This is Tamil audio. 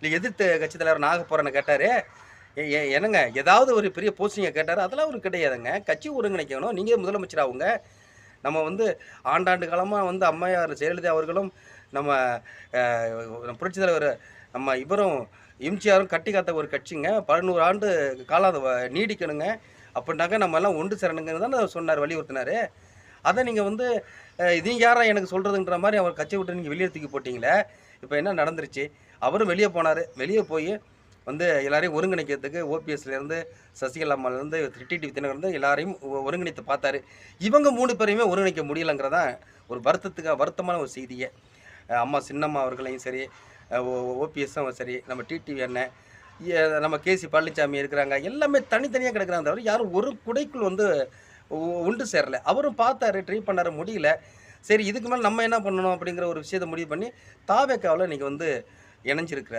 இல்லை எதிர்த்து கட்சி தலைவர் நாகப்போறனை கேட்டார். என்னங்க ஏதாவது ஒரு பெரிய போஸ்டிங்கை கேட்டார். அதெல்லாம் ஒரு கிடையாதுங்க. கட்சி ஒருங்கிணைக்கணும். நீங்கள் முதலமைச்சர் ஆகுங்க நம்ம வந்து ஆண்டாண்டு காலமாக வந்து அம்மையார் ஜெயலலிதா அவர்களும் நம்ம புரட்சி தலைவர் நம்ம இவரும் எம்ஜிஆரும் கட்டி காத்த ஒரு கட்சிங்க. பதினோரு ஆண்டு காலம் அதை நீடிக்கணுங்க. அப்படின்னாக்க நம்ம எல்லாம் ஒன்று சேரணுங்கன்னு தான் சொன்னார் வலியுறுத்தினார். அதை நீங்கள் வந்து இது யாரா எனக்கு சொல்கிறதுன்ற மாதிரி அவர் கட்சி விட்டு நீங்கள் வெளியே தூக்கி போட்டிங்களே? இப்போ என்ன நடந்துருச்சு? அவரும் வெளியே போனார். வெளியே போய் வந்து எல்லாரையும் ஒருங்கிணைக்கிறதுக்கு ஓபிஎஸ்லேருந்து சசிகலா அம்மாலேருந்து டிடிவி தினகர்லேருந்து எல்லாரையும் ஒருங்கிணைத்து பார்த்தாரு. இவங்க மூணு பேரையுமே ஒருங்கிணைக்க முடியலங்கிறதான் ஒரு வருத்தத்துக்கு வருத்தமான ஒரு செய்தியை. அம்மா சின்னம்மா அவர்களையும் சரி ஓபிஎஸ்ஸும் சரி நம்ம டிடிவி அண்ணன் நம்ம கேசி பழனிசாமி இருக்கிறாங்க எல்லாமே தனித்தனியாக கிடக்கிறாங்க தவிர யாரும் ஒரு குடைக்குள் வந்து உண்டு சேரல. அவரும் பார்த்தாரு ட்ரை பண்ணாரு முடியல. சரி இதுக்கு மேலே நம்ம என்ன பண்ணணும் அப்படிங்கிற ஒரு விஷயத்தை முடிவு பண்ணி தாவேக்காவில் இன்னைக்கு வந்து இணைஞ்சிருக்கிறார்.